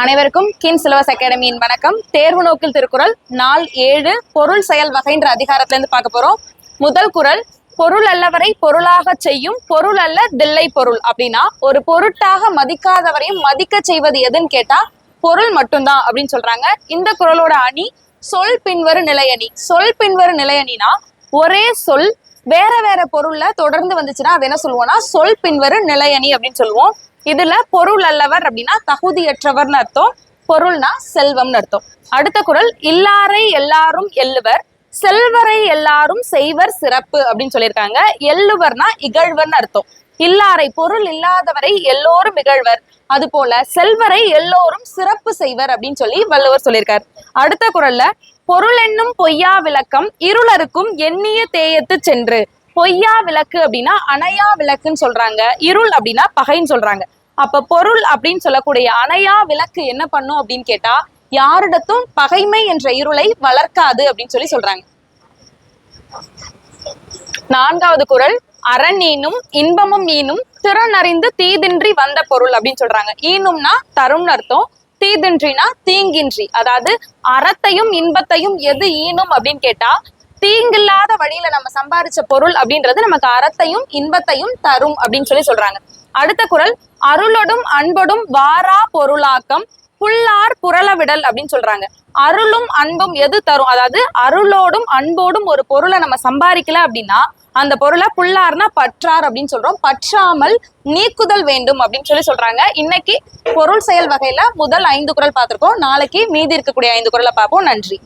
அனைவருக்கும் keen syllabus அகாடமியின் வணக்கம். தேர்வு நோக்கில் திருக்குறள் நாள் ஏழு பொருள் செயல் வகைன்ற அதிகாரத்துல இருந்து பார்க்க போறோம். முதல் குரல் பொருள் அல்லவரை பொருளாக செய்யும் பொருள் அல்ல தில்லை பொருள் அப்படின்னா ஒரு பொருட்டாக மதிக்காதவரையும் மதிக்க செய்வது எதுன்னு கேட்டா பொருள் மட்டும்தான் அப்படின்னு சொல்றாங்க. இந்த குறளோட அணி சொல் பின்வரு நிலையணி. சொல் பின்வரும் நிலையணினா ஒரே சொல் வேற வேற பொருள்ல தொடர்ந்து வந்துச்சுன்னா அது என்ன சொல்லுவோம்னா சொல் பின்வரு நிலையணி அப்படின்னு சொல்லுவோம். இதுல பொருள் அல்லவர் அப்படின்னா தகுதியற்றவர்னு அர்த்தம். பொருள்னா செல்வம்னு அர்த்தம். அடுத்த குரல் இல்லாரை எல்லாரும் எள்ளுவர் செல்வரை எல்லாரும் செய்வர் சிறப்பு அப்படின்னு சொல்லியிருக்காங்க. எள்ளுவர்னா இகழ்வர்னு அர்த்தம். இல்லாரை பொருள் இல்லாதவரை எல்லோரும் இகழ்வர். அது போல செல்வரை எல்லோரும் சிறப்பு செய்வர் அப்படின்னு சொல்லி வள்ளுவர் சொல்லியிருக்காரு. அடுத்த குரல்ல பொருள் என்னும் பொய்யா விளக்கம் இருளருக்கும் எண்ணிய தேயத்து சென்று. பொய்யா விளக்கு அப்படின்னா அணையா விளக்குன்னு சொல்றாங்க. இருள் அப்படின்னா பகைன்னு சொல்றாங்க. அப்ப பொருள் அப்படின்னு சொல்லக்கூடிய அணையா விளக்கு என்ன பண்ணும் அப்படின்னு கேட்டா யாரிடத்தும் பகைமை என்ற இருளை வளர்க்காது அப்படின்னு சொல்லி சொல்றாங்க. நான்காவது குரல் அரண் ஈனும் இன்பமும் ஈனும் திறன் அறிந்து தீதின்றி வந்த பொருள் அப்படின்னு சொல்றாங்க. ஈனும்னா தரும் அர்த்தம். தீதின்றினா தீங்கின்றி அதாவது அறத்தையும் இன்பத்தையும் எது ஈனும் அப்படின்னு கேட்டா தீங்கில்லாத வழியில நம்ம சம்பாதிச்ச பொருள் அப்படின்றது நமக்கு அறத்தையும் இன்பத்தையும் தரும் அப்படின்னு சொல்லி சொல்றாங்க. அடுத்த குரல் அருளொடும் அன்போடும் வாரா பொருளாக்கம் புல்லார் புரள விடல் அப்படின்னு சொல்றாங்க. அருளும் அன்பும் எது தரும்? அதாவது அருளோடும் அன்போடும் ஒரு பொருளை நம்ம சம்பாதிக்கல அப்படின்னா அந்த பொருளை புல்லார்னா பற்றார் அப்படின்னு சொல்றோம். பற்றாமல் நீக்குதல் வேண்டும் அப்படின்னு சொல்லி சொல்றாங்க. இன்னைக்கு பொருள் செயல் வகையில முதல் ஐந்து குறள் பார்த்திருக்கோம். நாளைக்கு மீதி இருக்கக்கூடிய ஐந்து குறளை பார்ப்போம். நன்றி.